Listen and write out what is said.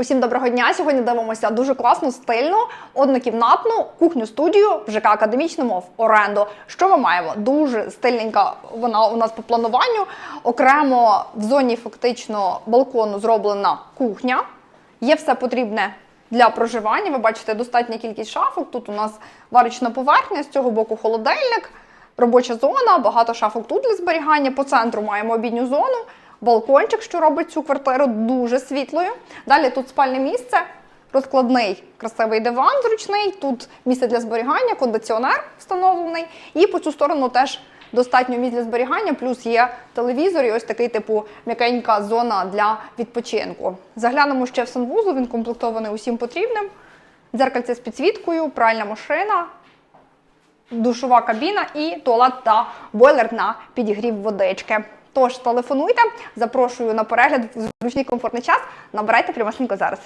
Усім доброго дня! Сьогодні дивимося дуже класну, стильну, однокімнатну кухню-студію в ЖК Академічному в оренду. Що ми маємо? Дуже стильненька вона у нас по плануванню. Окремо в зоні фактично балкону зроблена кухня. Є все потрібне для проживання. Ви бачите, достатня кількість шафок. Тут у нас варочна поверхня, з цього боку холодильник, робоча зона, багато шафок тут для зберігання. По центру маємо обідню зону, балкончик, що робить цю квартиру дуже світлою. Далі тут спальне місце, розкладний красивий диван зручний. Тут місце для зберігання, кондиціонер встановлений. І по цю сторону теж достатньо місць для зберігання, плюс є телевізор і ось такий типу м'якенька зона для відпочинку. Заглянемо ще в санвузол, він комплектований усім потрібним. Дзеркальце з підсвіткою, пральна машина, душова кабіна і туалет та бойлер на підігрів водички. Тож телефонуйте, запрошую на перегляд в зручний комфортний час. Набирайте прямосінько зараз.